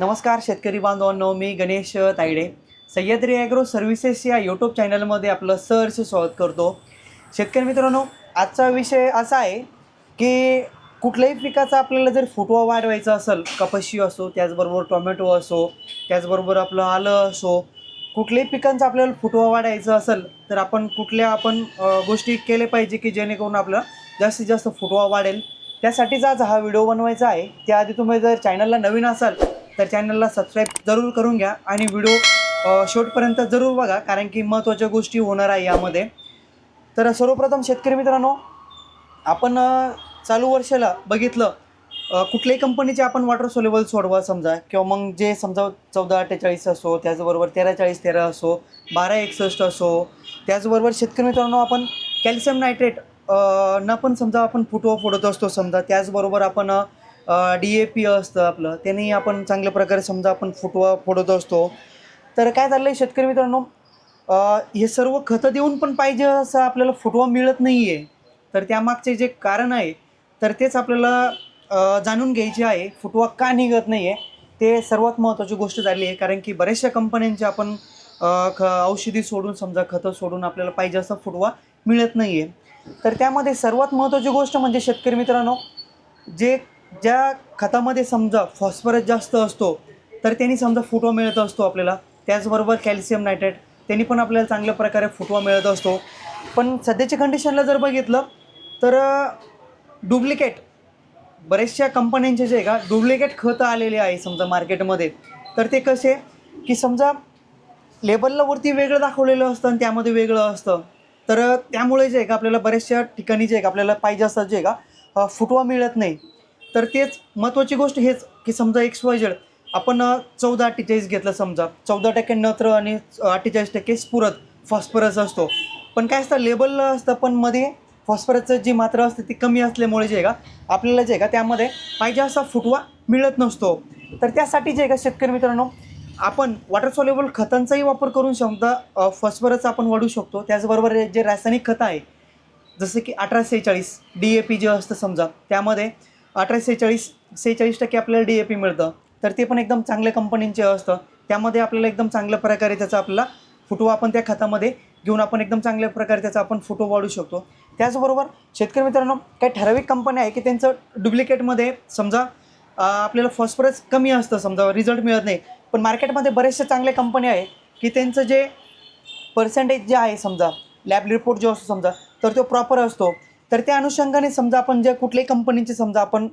नमस्कार शेतकरी बांधवांनो मी गणेश तायडे. सह्याद्री ॲग्रो सर्व्हिसेस या यूट्यूब चॅनलमध्ये आपलं सहर्ष स्वागत करतो. शेतकरी मित्रांनो आजचा विषय असा आहे की कुठल्याही पिकाचा आपल्याला जर फुटवा वाढवायचा असेल कपाशी असो त्याचबरोबर टोमॅटो असो त्याचबरोबर आपलं आलं असो कुठल्याही पिकांचा आपल्याला फुटवा वाढायचा असेल तर आपण कुठल्या आपण गोष्टी केले पाहिजे की जेणेकरून आपलं जास्तीत जास्त फुटवा वाढेल. त्यासाठीच आज हा व्हिडिओ बनवायचा आहे. त्याआधी तुम्ही जर चॅनलला नवीन असाल तर चॅनलला सबस्क्राईब जरूर करून घ्या आणि व्हिडिओ शेवटपर्यंत जरूर बघा कारण की महत्त्वाच्या गोष्टी होणार आहे यामध्ये. तर सर्वप्रथम शेतकरी मित्रांनो आपण चालू वर्षाला बघितलं कुठल्याही कंपनीचे आपण वॉटर सोलेबल सोडवा समजा किंवा मग जे समजा चौदा अठ्ठेचाळीस असो त्याचबरोबर तेरा चाळीस तेरा असो बारा एकसष्ट असो त्याचबरोबर शेतकरी मित्रांनो आपण कॅल्शियम नायट्रेट न पण समजा आपण फुटवा फोडत असतो समजा त्याचबरोबर आपण डी ए पी असतं आपलं. त्यांनी आपण चांगल्या प्रकारे समजा आपण फुटवा फोडत असतो. तर काय झालं आहे शेतकरी मित्रांनो? हे सर्व खतं देऊन पण पाहिजे असं आपल्याला फुटवा मिळत नाही आहे तर त्यामागचे जे कारण आहे तर तेच आपल्याला जाणून घ्यायचे आहे. फुटवा का निघत नाही आहे ते सर्वात महत्त्वाची गोष्ट झाली आहे. कारण की बऱ्याचशा कंपन्यांचे आपण ख औषधी सोडून समजा खतं सोडून आपल्याला पाहिजे असं फुटवा मिळत नाही आहे तर त्यामध्ये सर्वात महत्त्वाची गोष्ट म्हणजे शेतकरी मित्रांनो जे ज्या खतामध्ये समजा फॉस्फरस जास्त असतो तर त्यांनी समजा फुटवा मिळत असतो आपल्याला. त्याचबरोबर कॅल्शियम नायट्रेट त्यांनी पण आपल्याला चांगल्या प्रकारे फुटवा मिळत असतो. पण सध्याच्या कंडिशनला जर बघितलं तर डुप्लिकेट बऱ्याचशा कंपन्यांचे जे आहे का डुप्लिकेट खतं आलेले आहे समजा मार्केटमध्ये तर ते कसे? की समजा लेबलला वरती वेगळं दाखवलेलं असतं आणि त्यामध्ये वेगळं असतं. तर त्यामुळे जे आहे का आपल्याला बऱ्याचशा ठिकाणी जे आहे का आपल्याला पाहिजे असतात जे आहे का फुटवा मिळत नाही. तर तेच महत्त्वाची गोष्ट हेच की समजा एक्स वाय झेड आपण चौदा अठ्ठेचाळीस घेतलं समजा. चौदा टक्के नत्र आणि अठ्ठेचाळीस टक्के स्फुरत फॉस्फरस असतो. पण काय असतं लेबल असतं पण मध्ये फॉस्फरसचं जी मात्रा असते ती कमी असल्यामुळे जे आहे का आपल्याला जे आहे का त्यामध्ये पाहिजे असा फुटवा मिळत नसतो. तर त्यासाठी जे आहे का शेतकरी मित्रांनो आपण वॉटर सॉल्युबल खतांचाही वापर करून समजा फॉस्फरस आपण वाढू शकतो. त्याचबरोबर जे रासायनिक खतं आहे जसं की अठरा सेहेचाळीस डी ए पी जे असतं समजा त्यामध्ये अठरा सेहेचाळीस सेहेचाळीस टक्के आपल्याला डी ए पी मिळतं. तर ते पण एकदम चांगल्या कंपनींचे असतं. त्यामध्ये आपल्याला एकदम चांगल्या प्रकारे त्याचा आपला फुटवा आपण त्या खतामध्ये घेऊन आपण एकदम चांगल्या प्रकारे त्याचा आपण फोटो वाढू शकतो. त्याचबरोबर शेतकरी मित्रांनो काही ठराविक कंपन्या आहे की त्यांचं डुप्लिकेटमध्ये समजा आपल्याला फॉस्फरस कमी असतं समजा रिझल्ट मिळत नाही. पण मार्केटमध्ये बरेचशा चांगल्या कंपन्या आहे की त्यांचं जे पर्सेंटेज जे आहे समजा लॅब रिपोर्ट जो असतो समजा तर तो प्रॉपर असतो. तर त्या अनुषंगाने समजा आपण ज्या कुठल्याही कंपनीचे समजा आपण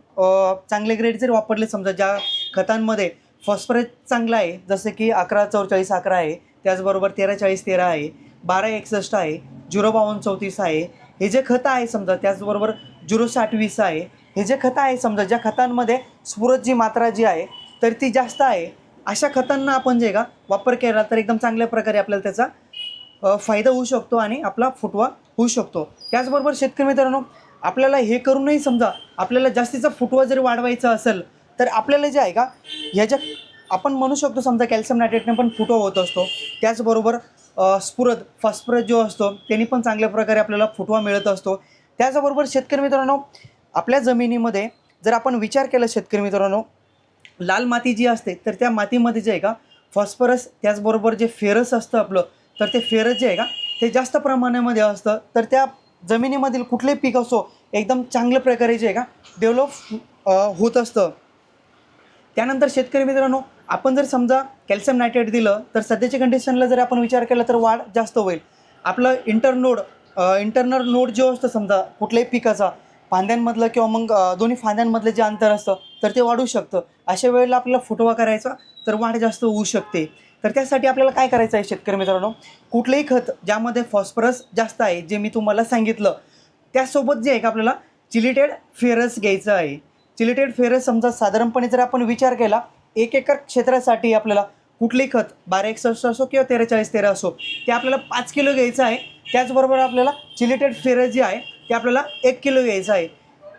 चांगले ग्रेड जर वापरले समजा ज्या खतांमध्ये फॉस्फरस चांगला आहे जसं की अकरा चौचाळीस अकरा आहे त्याचबरोबर तेरा चाळीस तेरा आहे बारा एकसष्ट आहे झिरो बावन्न चौतीस आहे हे जे खतं आहे समजा त्याचबरोबर झिरो साठ वीस आहे हे जे खतं आहे समजा ज्या खतांमध्ये स्फुरत जी मात्रा जी आहे तर ती जास्त आहे. अशा खतांना आपण जे का वापर केला तर एकदम चांगल्या प्रकारे आपल्याला त्याचा फायदा होऊ शकतो आणि आपला फुटवा होऊ शकतो. त्याचबरोबर शेतकरी मित्रांनो आपल्याला हे करूनही समजा आपल्याला जास्तीचा फुटवा जरी वाढवायचा असेल तर आपल्याला जे आहे का ह्याच्या आपण म्हणू शकतो समजा कॅल्शियम नायट्रेटने पण फुटवा होत असतो. त्याचबरोबर स्फुरद फॉस्फरस जो असतो त्यांनी पण चांगल्या प्रकारे आपल्याला फुटवा मिळत असतो. त्याचबरोबर शेतकरी मित्रांनो आपल्या जमिनीमध्ये जर आपण विचार केला शेतकरी मित्रांनो लाल माती जी असते तर त्या मातीमध्ये जे आहे का फॉस्फरस त्याचबरोबर जे फेरस असतं आपलं तर ते फेरस जे आहे का ते जास्त प्रमाणामध्ये असतं तर त्या जमिनीमधील कुठले पीक असो एकदम चांगल्या प्रकारे जे आहे का डेव्हलप होत असतं. त्यानंतर शेतकरी मित्रांनो आपण जर समजा कॅल्शियम नायट्रेट दिलं तर सध्याच्या कंडिशनला जर आपण विचार केला तर वाढ जास्त होईल. आपलं इंटरनोड इंटरनल नोड जो असतं समजा कुठल्याही पिकाचा फांद्यांमधलं किंवा मग दोन्ही फांद्यांमधलं जे अंतर असतं तर ते वाढू शकतं. अशा वेळेला आपल्याला फुटवा करायचा तर वाढ जास्त होऊ शकते. तर त्यासाठी आपल्याला काय करायचं आहे शेतकरी मित्रांनो? कुठलंही खत ज्यामध्ये फॉस्फरस जास्त आहे जे मी तुम्हाला सांगितलं त्यासोबत जे आहे का आपल्याला चिलिटेड फेरस घ्यायचं आहे. चिलिटेड फेरस समजा साधारणपणे जर आपण विचार केला एक एकर क्षेत्रासाठी आपल्याला कुठलेही खत बारा एकसष्ट असो किंवा तेरा चाळीस तेरा असो ते आपल्याला पाच किलो घ्यायचं आहे. त्याचबरोबर आपल्याला चिलिटेड फेरस जे आहे ते आपल्याला एक किलो घ्यायचं आहे.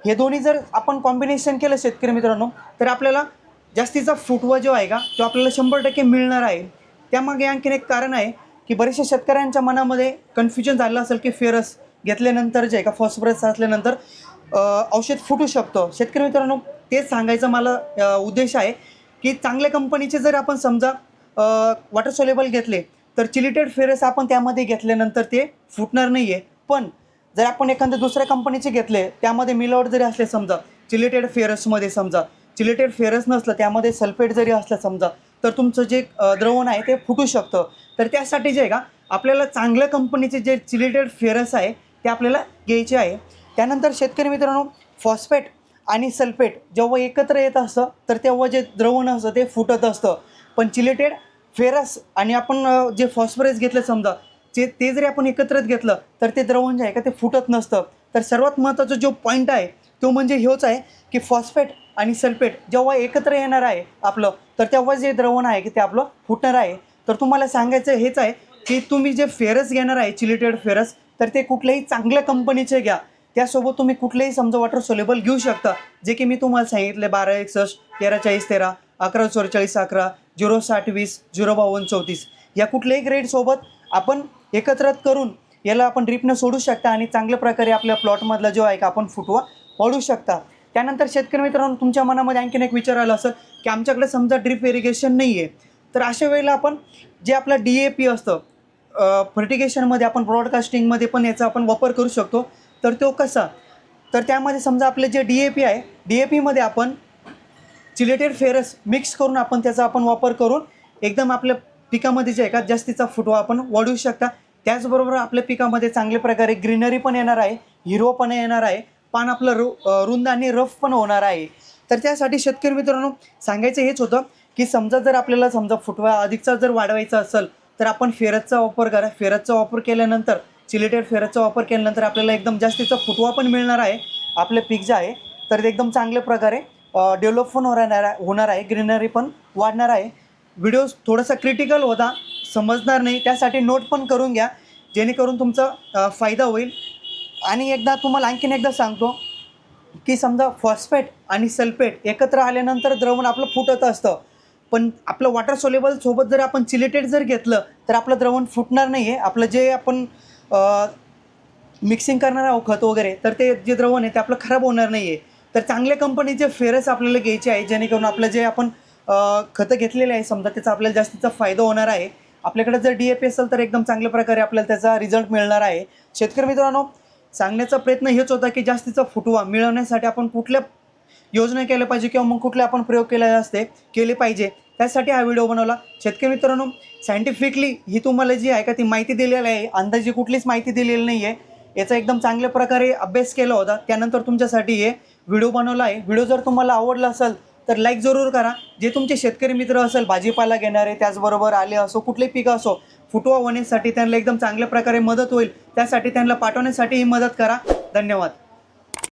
हे दोन्ही जर आपण कॉम्बिनेशन केलं शेतकरी मित्रांनो तर आपल्याला जास्तीचा फुटवा जो आहे का तो आपल्याला शंभर टक्के मिळणार आहे. त्यामागे आणखीन एक कारण आहे की बरेचशा शेतकऱ्यांच्या मनामध्ये कन्फ्युजन झालं असेल की फेरस घेतल्यानंतर जे आहे का फॉस्फरस असल्यानंतर औषध फुटू शकतं. शेतकरी मित्रांनो तेच सांगायचं मला उद्देश आहे की चांगल्या कंपनीचे जर आपण समजा वॉटर सोलेबल घेतले तर चिलिटेड फेरस आपण त्यामध्ये घेतल्यानंतर ते फुटणार नाही आहे पण जर आपण एखाद्या दुसऱ्या कंपनीचे घेतले त्यामध्ये मिलावट जरी असले समजा चिलिटेड फेरसमध्ये समजा चिलिटेड फेरस नसलं त्यामध्ये सल्फेट जरी असलं समजा तर तुमचं जे द्रवण आहे ते फुटू शकतं. तर त्यासाठी जे आहे का आपल्याला चांगल्या कंपनीचे जे चिलिटेड फेरस आहे ते आपल्याला घ्यायचे आहे. त्यानंतर शेतकरी मित्रांनो फॉस्फेट आणि सल्फेट जेव्हा एकत्र येत असतं तर तेव्हा जे द्रवण असतं ते फुटत असतं. पण चिलिटेड फेरस आणि आपण जे फॉस्फरस घेतलं समजा जे ते जरी आपण एकत्रित घेतलं तर ते द्रवण जे आहे का ते फुटत नसतं. तर सर्वात महत्त्वाचा जो पॉईंट आहे तो म्हणजे ह्योच आहे की फॉस्फेट आणि सल्फेट जेव्हा एकत्र येणार आहे आपलं तर तेव्हा जे द्रवण आहे की ते आपलं फुटणार आहे. तर तुम्हाला सांगायचं हेच आहे की तुम्ही जे फेरस घेणार आहे चिलिटेड फेरस तर ते कुठल्याही चांगल्या कंपनीचे घ्या. त्यासोबत तुम्ही कुठलेही समजा वॉटर सोलेबल घेऊ शकता. जे की मी तुम्हाला सांगितले बारा एकसष्ट तेरा चाळीस तेरा अकरा चौवेचाळीस अकरा झिरो साठ वीस झिरो बावन्न चौतीस. या कुठल्याही ग्रेडसोबत आपण एकत्रित करून याला आपण ड्रिपनं सोडू शकता आणि चांगल्या प्रकारे आपल्या प्लॉटमधला जो आहे का आपण फुटवा वाढू शकता. त्यानंतर शेतकरी मित्रांनो तुमच्या मनामध्ये आणखीन एक विचार आला असेल की आमच्याकडे समजा ड्रिप इरिगेशन नाही आहे तर अशा वेळेला आपण जे आपलं डी ए पी असतं फर्टिगेशनमध्ये आपण ब्रॉडकास्टिंगमध्ये पण याचा आपण वापर करू शकतो. तर तो कसा? तर त्यामध्ये समजा आपले जे डी ए पी आहे डी ए पीमध्ये आपण चिलेटेड फेरस मिक्स करून आपण त्याचा आपण वापर करून एकदम आपल्या पिकामध्ये जे आहे का जास्तीचा फुटवा आपण वाढवू शकता. त्याचबरोबर आपल्या पिकामध्ये चांगल्या प्रकारे ग्रीनरी पण येणार आहे हिरवपणा येणार आहे. पान आपलं रु रुंद आणि रफ पण होणार आहे. तर त्यासाठी शेतकरी मित्रांनो सांगायचं हेच होतं की समजा जर आपल्याला समजा फुटवा अधिकचा जर वाढवायचा असेल तर आपण फेरतचा वापर करा. फेरतचा वापर केल्यानंतर चिलेटेड फेरतचा वापर केल्यानंतर आपल्याला एकदम जास्तीचा फुटवा पण मिळणार आहे. आपलं पीक जे आहे तर ते एकदम चांगल्या प्रकारे डेव्हलप पण होणार होणार आहे. ग्रीनरी पण वाढणार आहे. व्हिडिओ थोडासा क्रिटिकल होता समजणार नाही. त्यासाठी नोट पण करून घ्या. जेणेकरून तुमचा फायदा होईल. आणि एकदा तुम्हाला आणखीन एकदा सांगतो की समजा फॉस्फेट आणि सल्फेट एकत्र आल्यानंतर द्रवण आपलं फुटत असतं. पण आपलं वॉटर सोलेबल सोबत जर आपण चिलेटेड जर घेतलं तर आपलं द्रवण फुटणार नाही आहे आपलं जे आपण मिक्सिंग करणार आहोत खत वगैरे तर ते जे द्रवण आहे ते आपलं खराब होणार नाही आहे तर चांगल्या कंपनीचे फेरस आपल्याला घ्यायचे आहे जेणेकरून आपलं जे आपण खतं घेतलेले आहे समजा त्याचा आपल्याला जास्तीचा फायदा होणार आहे. आपल्याकडे जर डी ए पी असेल तर एकदम चांगल्या प्रकारे आपल्याला त्याचा रिझल्ट मिळणार आहे. शेतकरी मित्रांनो सांगण्याचा प्रयत्न हेच होता की जास्तीचा फुटवा मिळवण्यासाठी आपण कुठल्या योजना केल्या पाहिजे किंवा मग कुठले आपण प्रयोग केले असते केले पाहिजे. त्यासाठी हा व्हिडिओ बनवला. शेतकरी मित्रांनो सायंटिफिकली ही तुम्हाला जी आहे का ती माहिती दिलेली आहे. अंदाजे कुठलीच माहिती दिलेली नाही आहे याचा एकदम चांगल्या प्रकारे अभ्यास केला होता. त्यानंतर तुमच्यासाठी हे व्हिडिओ बनवला आहे. व्हिडिओ जर तुम्हाला आवडला असेल तर लाईक जरूर करा. जे तुमचे शेतकरी मित्र असेल भाजीपाला घेणारे त्याचबरोबर आले असो कुठले पिकं असो फुटवा होण्यासाठी त्यांना एकदम चांगल्या प्रकारे मदत होईल. त्यासाठी त्यांना पाठवण्यासाठी ही मदत करा. धन्यवाद.